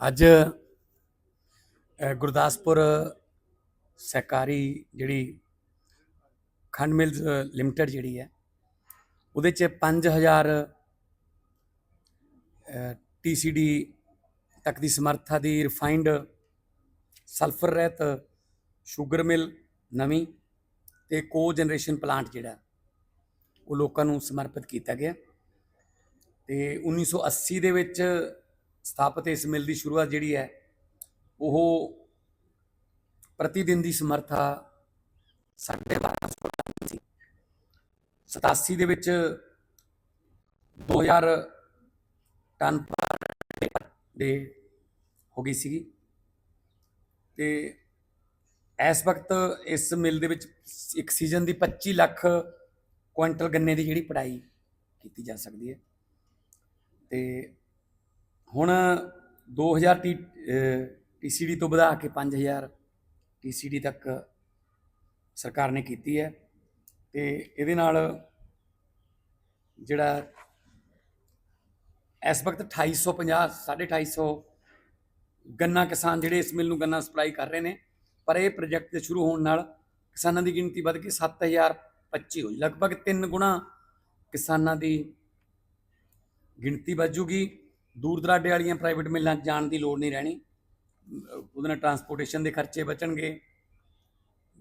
ਅੱਜ ਗੁਰਦਾਸਪੁਰ ਸਹਿਕਾਰੀ ਜਿਹੜੀ ਖੰਡ ਮਿਲਜ਼ ਲਿਮਟਿਡ ਜਿਹੜੀ ਹੈ, ਉਹਦੇ ਚ 5000 ਟੀਸੀਡੀ ਤੱਕ ਦੀ ਸਮਰੱਥਾ ਦੀ ਰਿਫਾਈਨਡ ਸਲਫਰ ਰਹਿਤ ਸ਼ੂਗਰ ਮਿਲ ਨਵੀਂ ਤੇ ਕੋ ਜਨਰੇਸ਼ਨ ਪਲਾਂਟ ਜਿਹੜਾ, ਉਹ ਲੋਕਾਂ ਨੂੰ ਸਮਰਪਿਤ ਕੀਤਾ ਗਿਆ। ਤੇ 1980 ਦੇ ਵਿੱਚ ਸਥਾਪਿਤ ਇਸ ਮਿਲ ਦੀ ਸ਼ੁਰੂਆਤ ਜਿਹੜੀ ਹੈ, ਉਹ ਪ੍ਰਤੀ ਦਿਨ ਦੀ ਸਮਰੱਥਾ 1250 ਟਨ ਸੀ। 87 ਦੇ ਵਿੱਚ 2000 ਟਨ ਪਰ ਦੇ ਹੋ ਗਈ ਸੀਗੀ। ਤੇ ਇਸ ਵਕਤ ਇਸ ਮਿਲ ਦੇ ਵਿੱਚ ਇੱਕ ਸੀਜ਼ਨ ਦੀ 25 ਲੱਖ ਕੁਇੰਟਲ ਗੰਨੇ ਦੀ ਜਿਹੜੀ ਪੜਾਈ ਕੀਤੀ ਜਾ ਸਕਦੀ ਹੈ। ਤੇ ਹੁਣ 2000 ਟੀ ਟੀਸੀਡੀ ਤੋਂ ਵਧਾ ਕੇ 5000 ਟੀਸੀਡੀ ਤੱਕ ਸਰਕਾਰ ਨੇ ਕੀਤੀ ਹੈ ਤੇ ਇਹਦੇ ਨਾਲ ਜਿਹੜਾ ਇਸ ਵਕਤ 2850 250 ਗੰਨਾ ਕਿਸਾਨ ਜਿਹੜੇ ਇਸ ਮਿਲ ਨੂੰ ਗੰਨਾ ਸਪਲਾਈ ਕਰ ਰਹੇ ਨੇ, ਪਰ ਇਹ ਪ੍ਰੋਜੈਕਟ ਦੇ ਸ਼ੁਰੂ ਹੋਣ ਨਾਲ ਕਿਸਾਨਾਂ ਦੀ ਗਿਣਤੀ ਵੱਧ ਕੇ 7025 ਹੋਈ। ਲਗਭਗ 3 ਗੁਣਾ ਕਿਸਾਨਾਂ ਦੀ ਗਿਣਤੀ ਵੱਜੂਗੀ ਦੂਰ ਦਰਾਡੇ ਵਾਲੀਆਂ ਪ੍ਰਾਈਵੇਟ ਮਿਲਾਂ 'ਚ ਜਾਣ ਦੀ ਲੋੜ ਨਹੀਂ ਰਹਿਣੀ। ਉਹਦੇ ਨਾਲ ਟਰਾਂਸਪੋਰਟੇਸ਼ਨ ਦੇ ਖਰਚੇ ਬਚਣਗੇ।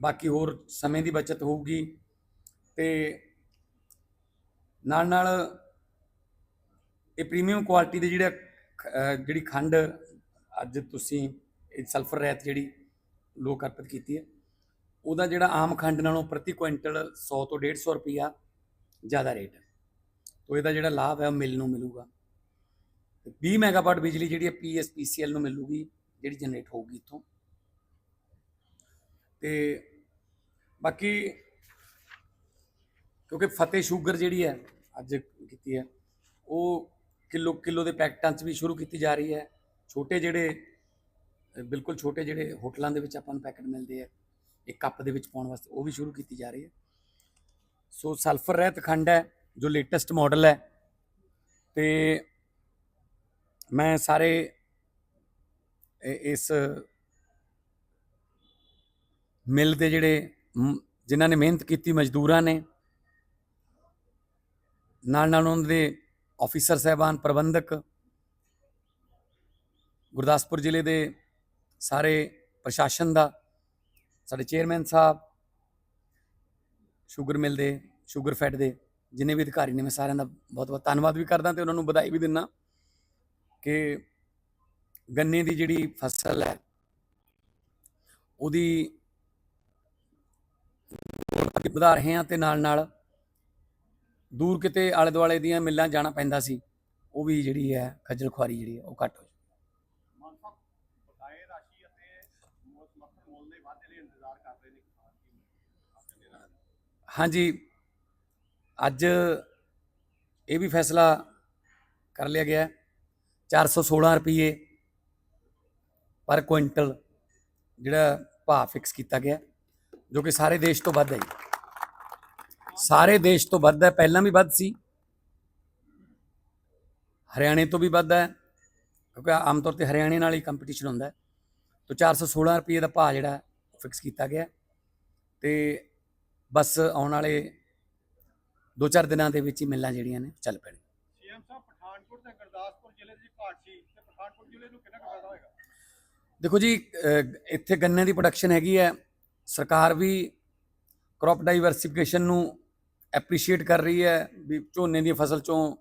ਬਾਕੀ ਹੋਰ ਸਮੇਂ ਦੀ ਬਚਤ ਹੋਊਗੀ। ਤੇ ਨਾਲ ਨਾਲ ਇਹ ਪ੍ਰੀਮੀਅਮ ਕੁਆਲਿਟੀ ਦੇ ਜਿਹੜਾ, ਅਹ ਜਿਹੜੀ ਖੰਡ ਅੱਜ ਤੁਸੀਂ ਇਹ ਸਲਫਰ ਰਹਿਤ ਜਿਹੜੀ ਲੋਕ ਅਰਪਿਤ ਕੀਤੀ ਹੈ, ਉਹਦਾ ਜਿਹੜਾ ਆਮ ਖੰਡ ਨਾਲੋਂ ਪ੍ਰਤੀ ਕੁਇੰਟਲ 100 ਤੋਂ 150 ਰੁਪਿਆ ਜ਼ਿਆਦਾ ਰੇਟ ਹੈ। ਤੋ ਇਹਦਾ ਜਿਹੜਾ ਲਾਭ ਹੈ, ਉਹ ਮਿਲ ਨੂੰ ਮਿਲੂਗਾ। ਤੇ 20 ਮੈਗਾਵਾਟ ਬਿਜਲੀ ਜਿਹੜੀ ਹੈ ਪੀਐਸਪੀਸੀਐਲ ਨੂੰ ਮਿਲੂਗੀ, ਜਿਹੜੀ ਜਨਰੇਟ ਹੋਊਗੀ ਇੱਥੋਂ। ਤੇ ਬਾਕੀ ਕਿਉਂਕਿ ਫਤਿਹ ਸ਼ੂਗਰ ਜਿਹੜੀ ਹੈ, ਅੱਜ ਕੀਤੀ ਹੈ, ਉਹ ਕਿਲੋ ਕਿਲੋ ਦੇ ਪੈਕਟਾਂ 'ਚ ਵੀ ਸ਼ੁਰੂ ਕੀਤੀ ਜਾ ਰਹੀ ਹੈ। ਛੋਟੇ ਜਿਹੜੇ, ਬਿਲਕੁਲ ਛੋਟੇ ਜਿਹੜੇ ਹੋਟਲਾਂ ਦੇ ਵਿੱਚ ਆਪਾਂ ਨੂੰ ਪੈਕਟ ਮਿਲਦੇ ਆ ਇੱਕ ਕੱਪ ਦੇ ਵਿੱਚ ਪਾਉਣ ਵਾਸਤੇ, ਉਹ ਵੀ ਸ਼ੁਰੂ ਕੀਤੀ ਜਾ ਰਹੀ ਹੈ। ਸੋ ਸਲਫਰ ਰਹਿਤ ਖੰਡ ਹੈ, ਜੋ ਲੇਟੈਸਟ ਮਾਡਲ ਹੈ। ਤੇ ਮੈਂ ਸਾਰੇ ਇਸ ਮਿਲ ਦੇ ਜਿਹੜੇ ਜਿਨ੍ਹਾਂ ਨੇ ਮਿਹਨਤ ਕੀਤੀ, ਮਜ਼ਦੂਰਾਂ ਨੇ ਨਾਲ ਨਾਲ ਉਹਨਾਂ ਦੇ ਆਫੀਸਰ ਸਹਿਬਾਨ, ਪ੍ਰਬੰਧਕ, ਗੁਰਦਾਸਪੁਰ ਜ਼ਿਲ੍ਹੇ ਦੇ ਸਾਰੇ ਪ੍ਰਸ਼ਾਸਨ ਦਾ, ਸਾਡੇ ਚੇਅਰਮੈਨ ਸਾਹਿਬ ਸ਼ੂਗਰ ਮਿਲ ਦੇ ਸ਼ੂਗਰ ਫੈਡ ਦੇ, ਜਿੰਨੇ ਵੀ ਅਧਿਕਾਰੀ ਨੇ, ਮੈਂ ਸਾਰਿਆਂ ਦਾ ਬਹੁਤ ਬਹੁਤ ਧੰਨਵਾਦ ਵੀ ਕਰਦਾ ਤੇ ਉਹਨਾਂ ਨੂੰ ਵਧਾਈ ਵੀ ਦਿੰਦਾ। ਕਿ ਗੰਨੇ ਦੀ ਜਿਹੜੀ ਫਸਲ ਹੈ ਉਹਦੀ ਵਧਾ ਰਹੇ ਹਾਂ ਤੇ ਨਾਲ ਨਾਲ ਦੂਰ ਕਿਤੇ ਆਲੇ ਦੁਆਲੇ ਦੀਆਂ ਮਿੱਲਾਂ ਜਾਣਾ ਪੈਂਦਾ ਸੀ ਉਹ ਵੀ ਜਿਹੜੀ ਹੈ ਖੱਜਲ ਖੁਆਰੀ ਜਿਹੜੀ ਹੈ ਉਹ ਘੱਟ ਹੋ ਹਾਂਜੀ ਅੱਜ ਇਹ ਵੀ ਫੈਸਲਾ ਕਰ ਲਿਆ ਗਿਆ ਹੈ। 416 ਰੁਪਏ ਪਰ ਕੁਇੰਟਲ ਜਿਹੜਾ ਭਾਅ ਫਿਕਸ ਕੀਤਾ ਗਿਆ, ਜੋ ਕਿ ਸਾਰੇ ਦੇਸ਼ ਤੋਂ ਵੱਧ ਹੈ ਜੀ। ਸਾਰੇ ਦੇਸ਼ ਤੋਂ ਵੱਧ ਹੈ, ਪਹਿਲਾਂ ਵੀ ਵੱਧ ਸੀ, ਹਰਿਆਣੇ ਤੋਂ ਵੀ ਵੱਧ ਹੈ, ਕਿਉਂਕਿ ਆਮ ਤੌਰ ਤੇ ਹਰਿਆਣੇ ਨਾਲ ਹੀ ਕੰਪੀਟੀਸ਼ਨ ਹੁੰਦਾ ਹੈ ਤਾਂ 416 ਰੁਪਏ ਦਾ ਭਾਅ ਜਿਹੜਾ ਫਿਕਸ ਕੀਤਾ ਗਿਆ ਹੈ ਤੇ ਬਸ ਆਉਣ ਵਾਲੇ 2-4 ਦਿਨਾਂ ਦੇ ਵਿੱਚ ਹੀ ਮਿਲਾਂ ਜਿਹੜੀਆਂ ਨੇ ਚੱਲ ਪੈਣ ਤੇ ਗੁਰਦਾਸਪੁਰ ਜ਼ਿਲ੍ਹੇ ਦੀ ਘਾਟ ਤੇ ਪਠਾਨਕੋਟ ਜ਼ਿਲ੍ਹੇ ਨੂੰ ਕਿੰਨਾ ਕੁ ਫਾਇਦਾ ਹੋਏਗਾ? ਦੇਖੋ ਜੀ ਇੱਥੇ ਗੰਨੇ ਦੀ ਪ੍ਰੋਡਕਸ਼ਨ ਹੈਗੀ ਹੈ। ਸਰਕਾਰ ਵੀ ਕ੍ਰੌਪ ਡਾਈਵਰਸਿਫਿਕੇਸ਼ਨ ਨੂੰ ਐਪਰੀਸ਼ੀਏਟ ਕਰ ਰਹੀ ਹੈ ਵੀ ਝੋਨੇ ਦੀ ਫਸਲ ਚੋਂ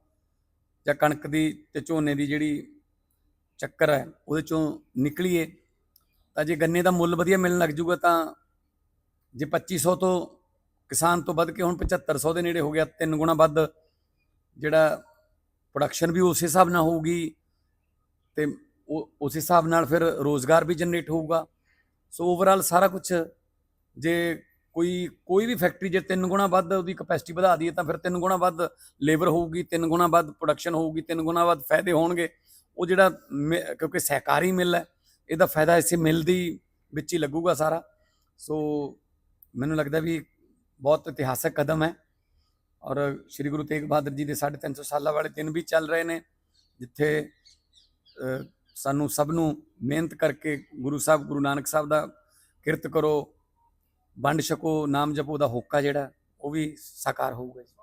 ਜਾਂ ਕਣਕ ਦੀ ਤੇ ਝੋਨੇ ਦੀ ਜਿਹੜੀ ਚੱਕਰ ਹੈ, ਉਹਦੇ ਚੋਂ ਨਿਕਲੀਏ। ਤਾਂ ਜੇ ਗੰਨੇ ਦਾ ਮੁੱਲ ਵਧੀਆ ਮਿਲਣ ਲੱਗ ਜੂਗਾ ਤਾਂ ਜੇ 2500 ਤੋਂ ਕਿਸਾਨ ਤੋਂ ਵੱਧ ਕੇ ਹੁਣ 7500 ਦੇ ਨੇੜੇ ਹੋ ਗਿਆ, ਤਿੰਨ ਗੁਣਾ ਵੱਧ ਜਿਹੜਾ ਪ੍ਰੋਡਕਸ਼ਨ ਵੀ ਉਸੇ ਹਿਸਾਬ ਨਾਲ ਹੋਊਗੀ ਤੇ ਉਹ ਉਸ ਹਿਸਾਬ ਨਾਲ ਫਿਰ ਰੋਜ਼ਗਾਰ ਵੀ ਜਨਰੇਟ ਹੋਊਗਾ। ਸੋ ਓਵਰਆਲ ਸਾਰਾ ਕੁਝ ਜੇ ਕੋਈ ਕੋਈ ਵੀ ਫੈਕਟਰੀ ਜੇ ਤਿੰਨ ਗੁਣਾ ਵੱਧ ਉਹਦੀ ਕਪੈਸਿਟੀ ਵਧਾ ਦਈਏ ਤਾਂ ਫਿਰ ਤਿੰਨ ਗੁਣਾ ਵੱਧ ਲੇਬਰ ਹੋਊਗੀ, ਤਿੰਨ ਗੁਣਾ ਵੱਧ ਪ੍ਰੋਡਕਸ਼ਨ ਹੋਊਗੀ, ਤਿੰਨ ਗੁਣਾ ਵੱਧ ਫਾਇਦੇ ਹੋਣਗੇ। ਉਹ ਜਿਹੜਾ ਮਿ- ਕਿਉਂਕਿ ਸਹਿਕਾਰੀ ਮਿਲ ਹੈ, ਇਹਦਾ ਫਾਇਦਾ ਇਸੇ ਮਿਲ ਦੀ ਵਿੱਚ ਹੀ ਲੱਗੂਗਾ ਸਾਰਾ। ਸੋ ਮੈਨੂੰ ਲੱਗਦਾ ਵੀ ਬਹੁਤ ਇਤਿਹਾਸਕ ਕਦਮ ਹੈ। ਔਰ ਸ੍ਰੀ ਗੁਰੂ ਤੇਗ ਬਹਾਦਰ ਜੀ ਦੇ 350 ਸਾਲਾਂ ਵਾਲੇ ਦਿਨ ਵੀ ਚੱਲ ਰਹੇ ਨੇ, ਜਿੱਥੇ ਸਾਨੂੰ ਸਭ ਨੂੰ ਮਿਹਨਤ ਕਰਕੇ ਗੁਰੂ ਸਾਹਿਬ, ਗੁਰੂ ਨਾਨਕ ਸਾਹਿਬ ਦਾ ਕਿਰਤ ਕਰੋ, ਵੰਡ ਛਕੋ, ਨਾਮ ਜਪੋ ਦਾ ਹੋਕਾ ਜਿਹੜਾ, ਉਹ ਵੀ ਸਾਕਾਰ ਹੋਊਗਾ ਜੀ।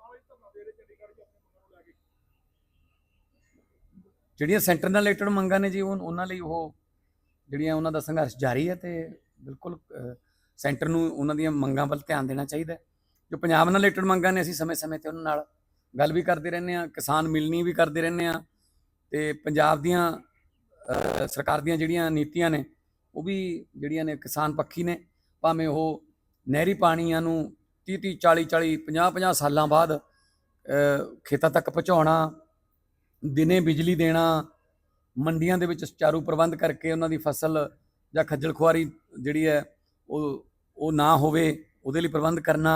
ਜਿਹੜੀਆਂ ਸੈਂਟਰ ਨਾਲ ਰਿਲੇਟਡ ਮੰਗਾਂ ਨੇ ਜੀ, ਉਹ ਉਹਨਾਂ ਲਈ ਉਹ ਜਿਹੜੀਆਂ ਉਹਨਾਂ ਦਾ ਸੰਘਰਸ਼ ਜਾਰੀ ਹੈ ਤੇ ਬਿਲਕੁਲ ਸੈਂਟਰ ਨੂੰ ਉਹਨਾਂ ਦੀਆਂ ਮੰਗਾਂ ਵੱਲ ਧਿਆਨ ਦੇਣਾ ਚਾਹੀਦਾ ਹੈ। ਜੋ ਪੰਜਾਬ ਨਾਲ ਰਿਲੇਟਡ ਮੰਗਾਂ ਨੇ ਅਸੀਂ ਸਮੇਂ-ਸਮੇਂ ਤੇ ਉਹਨਾਂ ਨਾਲ ਗੱਲ ਵੀ ਕਰਦੇ ਰਹਿੰਦੇ ਆ ਕਿਸਾਨ ਮਿਲਣੀ ਵੀ ਕਰਦੇ ਰਹਿੰਦੇ ਆ ਤੇ ਪੰਜਾਬ ਦੀਆਂ ਸਰਕਾਰ ਦੀਆਂ ਜਿਹੜੀਆਂ ਨੀਤੀਆਂ ਨੇ, ਉਹ ਵੀ ਜਿਹੜੀਆਂ ਨੇ ਕਿਸਾਨ ਪੱਖੀ ਨੇ, ਭਾਵੇਂ ਉਹ ਨਹਿਰੀ ਪਾਣੀਆਂ ਨੂੰ 30 30 40 40 50 50 ਸਾਲਾਂ ਬਾਅਦ ਖੇਤਾਂ ਤੱਕ ਪਹੁੰਚਾਉਣਾ, ਦਿਨੇ ਬਿਜਲੀ ਦੇਣਾ, ਮੰਡੀਆਂ ਦੇ ਵਿੱਚ ਸੁਚਾਰੂ ਪ੍ਰਬੰਧ ਕਰਕੇ ਉਹਨਾਂ ਦੀ ਫਸਲ ਜਾਂ ਖੱਜਲ ਖੁਆਰੀ ਜਿਹੜੀ ਹੈ, ਉਹ ਉਹ ਨਾ ਹੋਵੇ, ਉਹਦੇ ਲਈ ਪ੍ਰਬੰਧ ਕਰਨਾ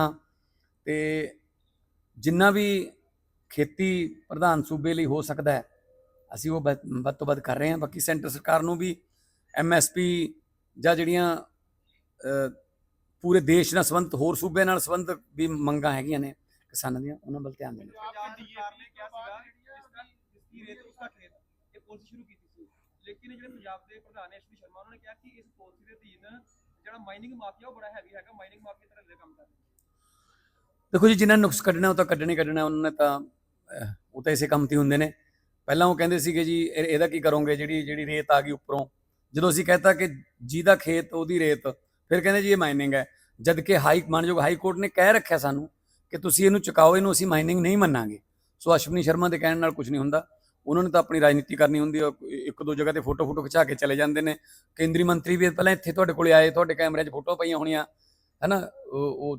ਤੇ ਜਿੰਨਾ ਵੀ ਖੇਤੀ ਪ੍ਰਧਾਨ ਸੂਬੇ ਲਈ ਹੋ ਸਕਦਾ ਹੈ, ਅਸੀਂ ਉਹ ਵੱਧ ਤੋਂ ਵੱਧ ਕਰ ਰਹੇ ਹਾਂ। ਬਾਕੀ ਸੈਂਟਰ ਸਰਕਾਰ ਨੂੰ ਵੀ ਐਮਐਸਪੀ ਜਾਂ ਜਿਹੜੀਆਂ ਪੂਰੇ ਦੇਸ਼ ਨਾਲ ਸੰਬੰਧਿਤ, ਹੋਰ ਸੂਬਿਆਂ ਨਾਲ ਸੰਬੰਧਿਤ ਵੀ ਮੰਗਾਂ ਹੈਗੀਆਂ ਨੇ ਕਿਸਾਨਾਂ ਦੀਆਂ, ਉਹਨਾਂ ਵੱਲ ਧਿਆਨ ਦੇਣਾ। ਲੇਕਿਨ ਜਿਹੜੇ ਪੰਜਾਬ ਦੇ ਪ੍ਰਧਾਨ ਨੇ ਸ਼ਰਮਾ, ਉਹਨਾਂ ਨੇ ਕਿਹਾ ਕਿ ਇਸ ਪਾਲਿਸੀ ਦੇ ਅਧੀਨ ਜਿਹੜਾ ਮਾਈਨਿੰਗ ਮਾਫੀਆ ਉਹ ਬੜਾ ਹੈਵੀ ਹੈਗਾ ਮਾਈਨਿੰਗ ਮਾਫੀਆ ਤਰ੍ਹਾਂ ਦੇ ਕੰਮ ਕਰ ਦੇਖੋ ਜੀ ਜਿਨ੍ਹਾਂ ਨੁਕਸ ਕੱਢਣਾ, ਉਹ ਤਾਂ ਕੱਢਣੇ ਹੀ ਕੱਢਣਾ, ਉਹਨਾਂ ਨੇ ਤਾਂ ਉਹ ਤਾਂ ਇਸੇ ਕੰਮ ਤੇ ਹੁੰਦੇ ਨੇ। ਪਹਿਲਾਂ ਉਹ ਕਹਿੰਦੇ ਸੀਗੇ ਜੀ ਇਹਦਾ ਕੀ ਕਰੋਗੇ, ਜਿਹੜੀ ਜਿਹੜੀ ਰੇਤ ਆ ਗਈ ਉੱਪਰੋਂ। ਜਦੋਂ ਅਸੀਂ ਕਹਤਾ ਕਿ ਜਿਹਦਾ ਖੇਤ, ਉਹਦੀ ਰੇਤ, ਫਿਰ ਕਹਿੰਦੇ ਜੀ ਇਹ ਮਾਈਨਿੰਗ ਹੈ। ਜਦ ਕਿ ਹਾਈ, ਮਾਨਯੋਗ ਹਾਈ ਕੋਰਟ ਨੇ ਕਹਿ ਰੱਖਿਆ ਸਾਨੂੰ ਕਿ ਤੁਸੀਂ ਇਹਨੂੰ ਚੁਕਾਓ, ਇਹਨੂੰ ਅਸੀਂ ਮਾਈਨਿੰਗ ਨਹੀਂ ਮੰਨਾਂਗੇ। ਸੋ ਅਸ਼ਵਨੀ ਸ਼ਰਮਾ ਦੇ ਕਹਿਣ ਨਾਲ ਕੁਝ ਨਹੀਂ ਹੁੰਦਾ। ਉਹਨਾਂ ਨੇ ਤਾਂ ਆਪਣੀ ਰਾਜਨੀਤੀ ਕਰਨੀ ਹੁੰਦੀ ਹੈ ਇੱਕ ਦੋ ਜਗ੍ਹਾ ਤੇ ਫੋਟੋ ਫੋਟੋ ਖਿਚਾ ਕੇ ਚਲੇ ਜਾਂਦੇ ਨੇ। ਕੇਂਦਰੀ ਮੰਤਰੀ ਵੀ ਪਹਿਲਾਂ ਇੱਥੇ ਤੁਹਾਡੇ ਕੋਲੇ ਆਏ, ਤੁਹਾਡੇ ਕੈਮਰੇ 'ਚ ਫੋਟੋ ਪਈਆਂ ਹੋਣੀਆਂ। ਹੈਨਾ ਉਹ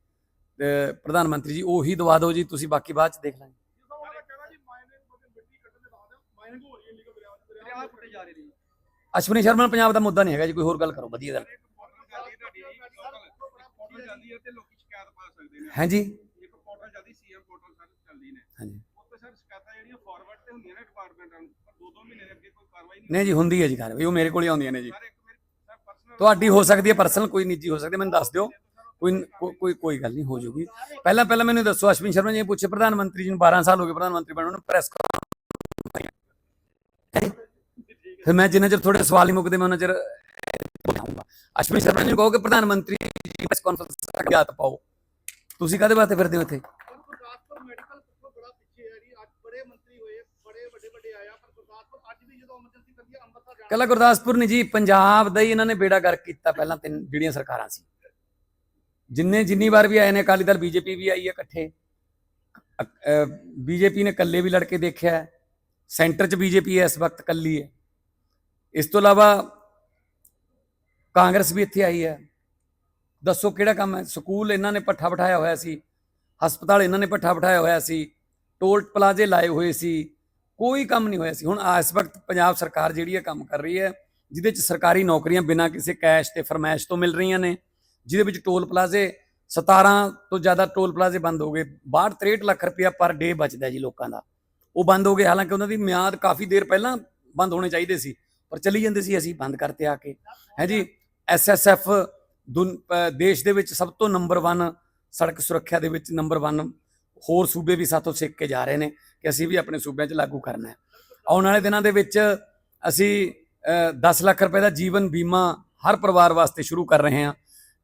ਪ੍ਰਧਾਨ ਮੰਤਰੀ ਜੀ, ਉਹੀ ਦਵਾ ਦਿਓ ਜੀ, ਤੁਸੀਂ ਬਾਕੀ ਬਾਅਦ 'ਚ ਦੇਖ ਲਾਂਗੇ। ਅਸ਼ਵਨੀ ਸ਼ਰਮਾ ਪੰਜਾਬ ਦਾ ਮੁੱਦਾ ਨਹੀਂ ਹੈਗਾ ਜੀ, ਕੋਈ ਹੋਰ ਗੱਲ ਕਰੋ, ਵਧੀਆ ਗੱਲ। ਹਾਂਜੀ। ਇੱਕ ਪੋਰਟਲ ਜਾਂਦੀ ਸੀਐਮ ਪੋਰਟਲ ਸਰ ਚੱਲਦੀ ਨੇ ਹਾਂਜੀ। ਉੱਤੇ ਸਰ ਸ਼ਿਕਾਇਤਾਂ ਜਿਹੜੀਆਂ ਫਾਰਵਰਡ ਤੇ ਹੁੰਦੀਆਂ ਨੇ ਡਿਪਾਰਟਮੈਂਟਾਂ ਨੂੰ ਪਰ ਦੋ ਦੋ ਮਹੀਨੇ ਦੇ ਅੱਗੇ ਕੋਈ ਕਾਰਵਾਈ ਨਹੀਂ ਨਹੀਂ ਜੀ, ਹੁੰਦੀ ਹੈ ਜੀ ਕਾਰਵਾਈ ਉਹ ਮੇਰੇ ਕੋਲ ਹੀ ਆਉਂਦੀਆਂ ਨੇ ਜੀ। ਤੁਹਾਡੀ ਹੋ ਸਕਦੀ ਹੈ ਪਰਸਨਲ ਕੋਈ ਨਿੱਜੀ ਹੋ ਸਕਦੀ ਮੈਨੂੰ ਦੱਸ ਦਿਓ। ਕੋਈ ਕੋਈ- ਕੋਈ ਗੱਲ ਨਹੀਂ ਹੋ ਜੂਗੀ ਪਹਿਲਾਂ ਪਹਿਲਾਂ ਮੈਨੂੰ ਦੱਸੋ ਅਸ਼ਵਨੀ ਸ਼ਰਮਾ ਜੀ ਪੁੱਛੇ ਪ੍ਰਧਾਨ ਮੰਤਰੀ ਜੀ ਨੂੰ 12 ਸਾਲ ਹੋ ਗਏ ਪ੍ਰਧਾਨ ਮੰਤਰੀ ਬਣਨ ਨੂੰ ਪ੍ਰੈਸ ਫਿਰ ਮੈਂ ਜਿੰਨਾ ਚਿਰ ਤੁਹਾਡੇ ਸਵਾਲ ਹੀ ਮੁੱਕਦੇ ਮੈਂ ਉਹਨਾਂ ਚਿਰ ਬਤਾਉਂਗਾ ਅਸ਼ਵਨੀ ਸ਼ਰਮਾ ਜੀ ਨੂੰ ਕਹੋ ਕਿ ਪ੍ਰਧਾਨ ਮੰਤਰੀ ਜੀ ਪ੍ਰੈਸ ਕਾਨਫਰੰਸ ਹੱਥ ਪਾਓ। ਤੁਸੀਂ ਕਾਹਦੇ ਵਾਸਤੇ ਫਿਰਦੇ ਹੋ ਇੱਥੇ? ਕੱਲਾ ਗੁਰਦਾਸਪੁਰ ਨਹੀਂ ਜੀ ਪੰਜਾਬ ਦਾ ਹੀ ਇਹਨਾਂ ਨੇ ਬੇੜਾ ਗਰਕ ਕੀਤਾ ਪਹਿਲਾਂ ਤਿੰਨ ਜਿਹੜੀਆਂ ਸਰਕਾਰਾਂ ਸੀ। ਜਿੰਨੇ ਜਿੰਨੀ ਵਾਰ ਵੀ ਆਏ ਨੇ ਅਕਾਲੀ ਦਲ, ਬੀਜੇਪੀ ਵੀ ਆਈ ਹੈ ਇਕੱਠੇ। ਬੀਜੇਪੀ ਨੇ ਇਕੱਲੇ ਵੀ ਲੜ ਕੇ ਦੇਖਿਆ ਹੈ। ਸੈਂਟਰ 'ਚ ਬੀਜੇਪੀ ਇਸ ਵਕਤ ਇਕੱਲੀ ਹੈ। ਇਸ ਤੋਂ ਇਲਾਵਾ ਕਾਂਗਰਸ ਵੀ ਇੱਥੇ ਆਈ ਹੈ। ਦੱਸੋ ਕਿਹੜਾ ਕੰਮ ਹੈ? ਸਕੂਲ ਇਹਨਾਂ ਨੇ ਪੱਠਾ ਬਿਠਾਇਆ ਹੋਇਆ ਸੀ। ਹਸਪਤਾਲ ਇਹਨਾਂ ਨੇ ਪੱਠਾ ਬਿਠਾਇਆ ਹੋਇਆ ਸੀ। ਟੋਲ ਪਲਾਜ਼ੇ ਲਾਏ ਹੋਏ ਸੀ। ਕੋਈ ਕੰਮ ਨਹੀਂ ਹੋਇਆ ਸੀ। ਹੁਣ ਇਸ ਵਕਤ ਪੰਜਾਬ ਸਰਕਾਰ ਜਿਹੜੀ ਹੈ ਕੰਮ ਕਰ ਰਹੀ ਹੈ, ਜਿਹਦੇ 'ਚ ਸਰਕਾਰੀ ਨੌਕਰੀਆਂ ਬਿਨਾਂ ਕਿਸੇ ਕੈਸ਼ ਤੇ ਫਰਮਾਇਸ਼ ਤੋਂ ਮਿਲ ਰਹੀਆਂ ਨੇ। ਜਿਹਦੇ ਵਿੱਚ ਟੋਲ ਪਲਾਜ਼ੇ 17 ਤੋਂ ਜ਼ਿਆਦਾ ਟੋਲ ਪਲਾਜ਼ੇ ਬੰਦ ਹੋ ਗਏ 62 63 ਲੱਖ ਰੁਪਇਆ ਪਰ ਡੇ ਬਚਦਾ ਜੀ ਲੋਕਾਂ ਦਾ। ਉਹ ਬੰਦ ਹੋ ਗਏ ਹਾਲਾਂਕਿ ਉਹਨਾਂ ਦੀ ਮਿਆਦ ਕਾਫੀ ਦੇਰ ਪਹਿਲਾਂ ਬੰਦ ਹੋਣੇ ਚਾਹੀਦੇ ਸੀ ਪਰ ਚਲੀ ਜਾਂਦੇ ਸੀ ਅਸੀਂ ਬੰਦ ਕਰਤੇ ਆ ਕੇ। ਹੈ ਜੀ ਐਸਐਸਐਫ ਦੇਸ਼ ਦੇ ਵਿੱਚ ਸਭ ਤੋਂ ਨੰਬਰ 1 ਸੜਕ ਸੁਰੱਖਿਆ ਦੇ ਵਿੱਚ ਨੰਬਰ 1 ਹੋਰ ਸੂਬੇ ਵੀ ਸਾਥੋਂ ਸਿੱਖ ਕੇ ਜਾ ਰਹੇ ਨੇ ਕਿ ਅਸੀਂ ਵੀ ਆਪਣੇ ਸੂਬਿਆਂ 'ਚ ਲਾਗੂ ਕਰਨਾ ਹੈ। ਆਉਣ ਵਾਲੇ ਦਿਨਾਂ ਦੇ ਵਿੱਚ ਅਸੀਂ ਅ, 10 ਲੱਖ ਰੁਪਏ ਦਾ ਜੀਵਨ ਬੀਮਾ ਹਰ ਪਰਿਵਾਰ ਵਾਸਤੇ ਸ਼ੁਰੂ ਕਰ ਰਹੇ ਹਾਂ।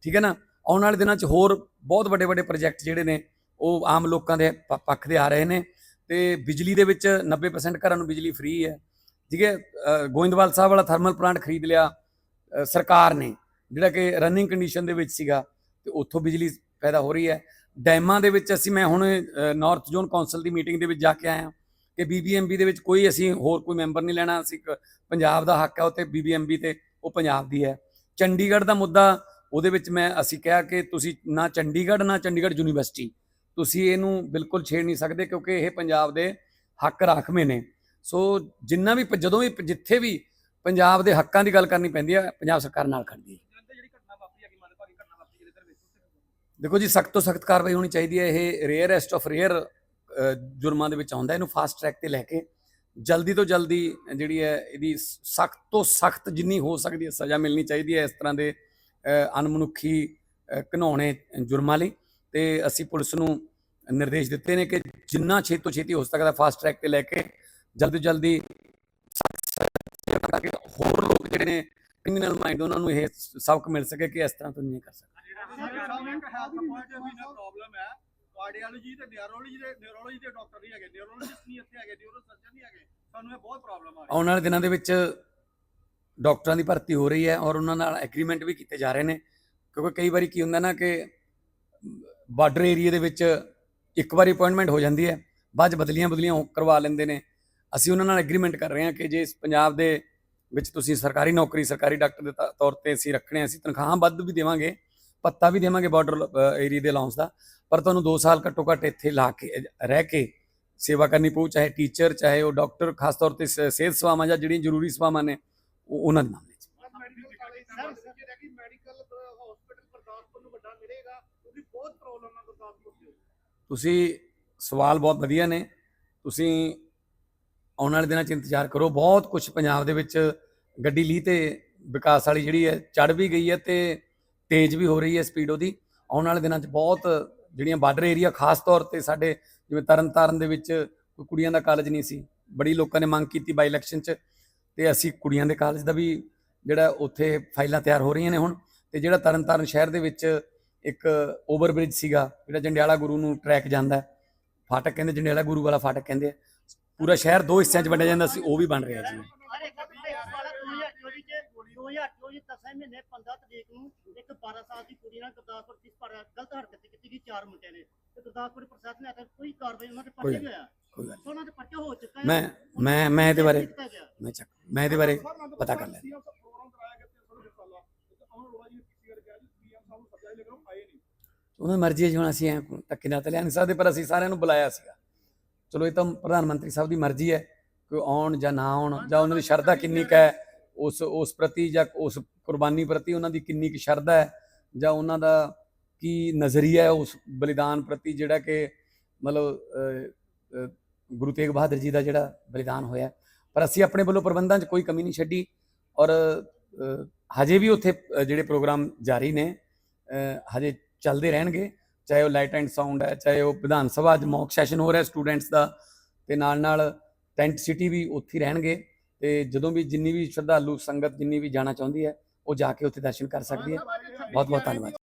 ਠੀਕ ਹੈ ਨਾ? ਆਉਣ ਵਾਲੇ ਦਿਨਾਂ 'ਚ ਹੋਰ ਬਹੁਤ ਵੱਡੇ ਵੱਡੇ ਪ੍ਰੋਜੈਕਟ ਜਿਹੜੇ ਨੇ, ਉਹ ਆਮ ਲੋਕਾਂ ਦੇ ਪੱਖ ਦੇ ਆ ਰਹੇ ਨੇ ਤੇ ਬਿਜਲੀ ਦੇ ਵਿੱਚ 90% ਘਰਾਂ ਨੂੰ ਬਿਜਲੀ ਫ੍ਰੀ ਹੈ। ਠੀਕ ਹੈ? ਗੋਇੰਦਵਾਲ ਸਾਹਿਬ ਵਾਲਾ ਥਰਮਲ ਪਲਾਂਟ ਖਰੀਦ ਲਿਆ ਸਰਕਾਰ ਨੇ, ਜਿਹੜਾ ਕਿ ਰਨਿੰਗ ਕੰਡੀਸ਼ਨ ਦੇ ਵਿੱਚ ਸੀਗਾ ਤੇ ਉੱਥੋਂ ਬਿਜਲੀ ਪੈਦਾ ਹੋ ਰਹੀ ਹੈ। ਡੈਮਾਂ ਦੇ ਵਿੱਚ ਅਸੀਂ, ਮੈਂ ਹੁਣ ਨਾਰਥ ਜ਼ੋਨ ਕੌਂਸਲ ਦੀ ਮੀਟਿੰਗ ਦੇ ਵਿੱਚ ਜਾ ਕੇ ਆਇਆ ਕਿ ਬੀਬੀਐਮਬੀ ਦੇ ਵਿੱਚ ਕੋਈ ਅਸੀਂ ਹੋਰ ਕੋਈ ਮੈਂਬਰ ਨਹੀਂ ਲੈਣਾ। ਅਸੀਂ ਇੱਕ ਪੰਜਾਬ ਦਾ ਹੱਕ ਹੈ ਉੱਤੇ ਬੀਬੀਐਮਬੀ ਤੇ ਉਹ ਪੰਜਾਬ ਦੀ ਹੈ। ਚੰਡੀਗੜ੍ਹ ਦਾ ਮੁੱਦਾ ਉਹਦੇ ਵਿੱਚ ਮੈਂ ਅਸੀਂ ਕਿਹਾ ਕਿ ਤੁਸੀਂ ਨਾ ਚੰਡੀਗੜ੍ਹ ਨਾ ਚੰਡੀਗੜ੍ਹ ਯੂਨੀਵਰਸਿਟੀ। ਤੁਸੀਂ ਇਹਨੂੰ ਬਿਲਕੁਲ ਛੇੜ ਨਹੀਂ ਸਕਦੇ ਕਿਉਂਕਿ ਇਹ ਪੰਜਾਬ ਦੇ ਹੱਕ ਰਾਖਵੇਂ ਨੇ। ਸੋ ਜਿੰਨਾ ਵੀ ਜਦੋਂ ਵੀ ਜਿੱਥੇ ਵੀ ਪੰਜਾਬ ਦੇ ਹੱਕਾਂ ਦੀ ਗੱਲ ਕਰਨੀ ਪੈਂਦੀ ਹੈ ਪੰਜਾਬ ਸਰਕਾਰ ਨਾਲ ਖੜਦੀ ਹੈ। ਦੇਖੋ ਜੀ ਸਖਤ ਤੋਂ ਸਖਤ ਕਾਰਵਾਈ ਹੋਣੀ ਚਾਹੀਦੀ ਹੈ। ਇਹ ਰੇਅਰੈਸਟ ਆਫ ਰੇਅਰ ਜੁਰਮਾਂ ਦੇ ਵਿੱਚ ਆਉਂਦਾ ਇਹਨੂੰ ਫਾਸਟ ਟਰੈਕ ਤੇ ਲੈ ਕੇ ਜਲਦੀ ਤੋਂ ਜਲਦੀ ਜਿਹੜੀ ਹੈ ਇਹਦੀ ਸਖਤ ਤੋਂ ਸਖਤ ਜਿੰਨੀ ਹੋ ਸਕਦੀ ਹੈ ਸਜ਼ਾ ਮਿਲਣੀ ਚਾਹੀਦੀ ਹੈ ਇਸ ਤਰ੍ਹਾਂ ਦੇ ਅ, ਅਣਮਨੁੱਖੀ ਅ, ਘਿਨਾਉਣੇ ਜੁਰਮਾਂ ਲਈ ਤੇ ਅਸੀਂ ਪੁਲਿਸ ਨੂੰ ਨਿਰਦੇਸ਼ ਦਿੱਤੇ ਨੇ ਕਿ ਜਿੰਨਾ ਛੇਤੀ ਤੋਂ ਛੇਤੀ ਹੋ ਸਕਦਾ ਫਾਸਟ ਟਰੈਕ ਤੇ ਲੈ ਕੇ ਜਲਦੀ ਜਲਦੀ ਹੋਰ ਲੋਕ ਜਿਹੜੇ ਨੇ ਕ੍ਰਿਮੀਨਲ ਮਾਈਂਡ ਉਹਨਾਂ ਨੂੰ ਇਹ ਸਬਕ ਮਿਲ ਸਕੇ ਕਿ ਇਸ ਤਰ੍ਹਾਂ ਤੋਂ ਨਹੀਂ ਕਰ ਸਕਦੇ। ਪ੍ਰੋਬਲਮ ਹੈ ਕਾਰਡੀਓਲੋਜੀ ਤੇ ਨਿਊਰੋਲੋਜੀ ਦੇ ਨਿਊਰੋਲੋਜੀ ਦੇ ਡਾਕਟਰ ਨਹੀਂ ਹੈਗੇ ਨਿਊਰੋਲੋਜਿਸਟ ਨਹੀਂ ਇੱਥੇ ਹੈਗੇ ਨਿਊਰੋ ਸਰਜਨ ਨਹੀਂ ਹੈਗੇ ਸਾਨੂੰ ਇਹ ਬਹੁਤ ਪ੍ਰੋਬਲਮ ਆ। ਰਹੀ ਹੈ ਆਉਣ ਵਾਲੇ ਦਿਨਾਂ ਦੇ ਵਿੱਚ ਡਾਕਟਰਾਂ ਦੀ ਭਰਤੀ ਹੋ ਰਹੀ ਹੈ ਔਰ ਉਹਨਾਂ ਨਾਲ ਐਗਰੀਮੈਂਟ ਵੀ ਕੀਤੇ ਜਾ ਰਹੇ ਨੇ। ਕਿਉਂਕਿ ਕਈ ਵਾਰੀ ਕੀ ਹੁੰਦਾ ਨਾ ਕਿ ਬਾਰਡਰ ਏਰੀਆ ਦੇ ਵਿੱਚ ਇੱਕ ਵਾਰੀ ਅਪਾਇੰਟਮੈਂਟ ਹੋ ਜਾਂਦੀ ਹੈ ਬਾਅਦ 'ਚ ਬਦਲੀਆਂ ਬਦਲੀਆਂ ਹੋ- ਕਰਵਾ ਲੈਂਦੇ ਨੇ। ਅਸੀਂ ਉਹਨਾਂ ਨਾਲ ਐਗਰੀਮੈਂਟ ਕਰ ਰਹੇ ਹਾਂ ਕਿ ਜੇ ਪੰਜਾਬ ਦੇ ਵਿੱਚ ਤੁਸੀਂ ਸਰਕਾਰੀ ਨੌਕਰੀ ਸਰਕਾਰੀ ਡਾਕਟਰ ਦੇ ਤ- ਤੌਰ ਤੇ ਅਸੀਂ ਰੱਖਣੇ ਹਾਂ, ਅਸੀਂ ਤਨਖਾਹਾਂ ਵੱਧ ਵੀ ਦੇਵਾਂਗੇ ਭੱਤਾ ਵੀ ਦੇਵਾਂਗੇ ਬਾਰਡਰ ਏਰੀਆ ਦੇ ਅਲਾਉਂਸ ਦਾ ਪਰ ਤੁਹਾਨੂੰ 2 ਸਾਲ ਘੱਟੋ ਘੱਟ ਇੱਥੇ ਲਾ ਕੇ ਰਹਿ ਕੇ ਸੇਵਾ ਕਰਨੀ ਪਊ ਚਾਹੇ ਟੀਚਰ ਚਾਹੇ ਉਹ ਡਾਕਟਰ ਖਾਸ ਤੌਰ ਤੇ ਸ- ਸਿਹਤ ਸੇਵਾਵਾਂ ਜਾਂ ਜਿਹੜੀਆਂ ਜ਼ਰੂਰੀ ਸੇਵਾਵਾਂ ਨੇ ਉਹਨਾਂ ਦੇ ਮਾਮਲੇ 'ਚ। ਮੈਡੀਕਲ ਕਾਲਜ ਸਰ ਜਿਹੜਾ ਕਿ ਮੈਡੀਕਲ ਹਸਪੀਟਲ ਗੁਰਦਾਸਪੁਰ ਨੂੰ ਵੱਡਾ ਮਿਲੇਗਾ ਕਿਉਂਕਿ ਬਹੁਤ ਪ੍ਰੋਬਲਮ ਹੈ ਗੁਰਦਾਸਪੁਰ 'ਚ ਤੁਸੀਂ ਸਵਾਲ ਬਹੁਤ ਵਧੀਆ ਨੇ। ਤੁਸੀਂ ਆਉਣ ਵਾਲੇ ਦਿਨਾਂ 'ਚ ਇੰਤਜ਼ਾਰ ਕਰੋ। ਬਹੁਤ ਕੁਝ ਪੰਜਾਬ ਦੇ ਵਿੱਚ ਗੱਡੀ ਲੀ ਤੇ ਵਿਕਾਸ ਵਾਲੀ ਜਿਹੜੀ ਹੈ ਚੜ ਵੀ ਗਈ ਹੈ ਤੇ ਤੇਜ਼ ਵੀ ਹੋ ਰਹੀ ਹੈ ਸਪੀਡ ਉਹਦੀ। ਆਉਣ ਵਾਲੇ ਦਿਨਾਂ 'ਚ ਬਹੁਤ ਜਿਹੜੀਆਂ ਬਾਰਡਰ ਏਰੀਆ ਖਾਸ ਤੌਰ ਤੇ ਸਾਡੇ ਜਿਵੇਂ ਤਰਨਤਾਰਨ ਦੇ ਵਿੱਚ ਕੋਈ ਕੁੜੀਆਂ ਦਾ ਕਾਲਜ ਨਹੀਂ ਸੀ। ਬੜੀ ਲੋਕਾਂ ਨੇ ਮੰਗ ਕੀਤੀ ਬਾਈ ਇਲੈਕਸ਼ਨ 'ਚ। ਤੇ ਅਸੀਂ ਕੁੜੀਆਂ ਦੇ ਕਾਲਜ ਦਾ ਵੀ ਜਿਹੜਾ ਉੱਥੇ ਫਾਈਲਾਂ ਤਿਆਰ ਹੋ ਰਹੀਆਂ ਨੇ ਹੁਣ ਤੇ ਜਿਹੜਾ ਤਰਨਤਾਰਨ ਸ਼ਹਿਰ ਦੇ ਵਿੱਚ ਇੱਕ ਓਵਰ ਬ੍ਰਿਜ ਸੀਗਾ, ਜਿਹੜਾ ਜੰਡਿਆਲਾ ਗੁਰੂ ਨੂੰ ਟਰੈਕ ਜਾਂਦਾ ਫਾਟਕ ਕਹਿੰਦੇ ਜੰਡਿਆਲਾ ਗੁਰੂ ਵਾਲਾ ਫਾਟਕ ਕਹਿੰਦੇ ਪੂਰਾ ਸ਼ਹਿਰ ਦੋ ਹਿੱਸਿਆਂ 'ਚ ਵੰਡਿਆ ਜਾਂਦਾ ਸੀ ਉਹ ਵੀ ਬਣ ਰਿਹਾ ਜੀ। 2024 ਚ 2024 ਦਸਵੇਂ ਮਹੀਨੇ 15 ਤਰੀਕ ਨੂੰ ਇੱਕ 12 ਸਾਲ ਦੀ ਕੁੜੀ ਨਾਲ ਗੁਰਦਾਸਪੁਰ ਦੀ ਗਲਤ ਹਰਕਤ ਕੀਤੀ ਗਈ, ਚਾਰ ਮੁੰਡਿਆਂ ਨੇ। ਤੇ ਗੁਰਦਾਸਪੁਰ ਪ੍ਰਸ਼ਾਸਨ ਨੇ ਅਜੇ ਕੋਈ ਕਾਰਵਾਈ ਉਹਨਾਂ ਤੇ ਕੋਈ ਪਰਚਾ ਨਹੀਂ ਹੋਇਆ। ਕੋਈ ਗੱਲ ਨਹੀਂ। ਉਹਨਾਂ ਦੇ ਪਰਚਾ ਹੋ ਚੁੱਕਾ ਮੈਂ ਮੈਂ ਮੈਂ ਇਹਦੇ ਬਾਰੇ। ਮੈਂ ਚੱਕ ਮੈਂ ਇਹਦੇ ਬਾਰੇ ਪਤਾ ਕਰ ਮਰਜ਼ੀ ਅਸੀਂ ਐਂ ਨਾਲ ਲਿਆ ਨਹੀਂ ਸਕਦੇ ਪਰ ਅਸੀਂ ਸਾਰਿਆਂ ਨੂੰ ਬੁਲਾਇਆ ਸੀਗਾ। ਚਲੋ ਇਹ ਤਾਂ ਪ੍ਰਧਾਨ ਮੰਤਰੀ ਸਾਹਿਬ ਦੀ ਮਰਜ਼ੀ ਹੈ ਕਿ ਆਉਣ ਜਾਂ ਨਾ ਆਉਣ ਜਾਂ ਉਹਨਾਂ ਦੀ ਸ਼ਰਧਾ ਕਿੰਨੀ ਕੁ ਹੈ ਉਸ ਉਸ ਪ੍ਰਤੀ ਜਾਂ ਉਸ ਕੁਰਬਾਨੀ ਪ੍ਰਤੀ ਉਹਨਾਂ ਦੀ ਕਿੰਨੀ ਕੁ ਸ਼ਰਧਾ ਹੈ ਜਾਂ ਉਹਨਾਂ ਦਾ ਕੀ ਨਜ਼ਰੀਆ ਹੈ ਉਸ ਬਲੀਦਾਨ ਪ੍ਰਤੀ ਜਿਹੜਾ ਕਿ ਮਤਲਬ ਗੁਰੂ ਤੇਗ ਬਹਾਦਰ ਜੀ ਦਾ ਜਿਹੜਾ ਬਲੀਦਾਨ ਹੋਇਆ ਪਰ ਅਸੀਂ ਆਪਣੇ ਵੱਲੋਂ ਪ੍ਰਬੰਧਾਂ 'ਚ ਕੋਈ ਕਮੀ ਨਹੀਂ ਛੱਡੀ ਔਰ ਹਜੇ ਵੀ ਉੱਥੇ ਜਿਹੜੇ ਪ੍ਰੋਗਰਾਮ ਜਾਰੀ ਨੇ ਹਜੇ ਚੱਲਦੇ ਰਹਿਣਗੇ। ਚਾਹੇ ਉਹ ਲਾਈਟ ਐਂਡ ਸਾਊਂਡ ਹੈ ਚਾਹੇ ਉਹ ਵਿਧਾਨ ਸਭਾ ਅੱਜ ਮੌਕ ਸੈਸ਼ਨ ਹੋ ਰਿਹਾ ਸਟੂਡੈਂਟਸ ਦਾ ਤੇ ਨਾਲ ਨਾਲ ਟੈਂਟ ਸਿਟੀ ਵੀ ਉੱਥੇ ਹੀ ਰਹਿਣਗੇ। ਤੇ ਜਦੋਂ ਵੀ ਜਿੰਨੀ ਵੀ ਸ਼ਰਧਾਲੂ ਸੰਗਤ ਜਿੰਨੀ ਵੀ ਜਾਣਾ ਚਾਹੁੰਦੀ ਹੈ ਉਹ ਜਾ ਕੇ ਉੱਥੇ ਦਰਸ਼ਨ ਕਰ ਸਕਦੀ ਹੈ। ਬਹੁਤ ਬਹੁਤ ਧੰਨਵਾਦ।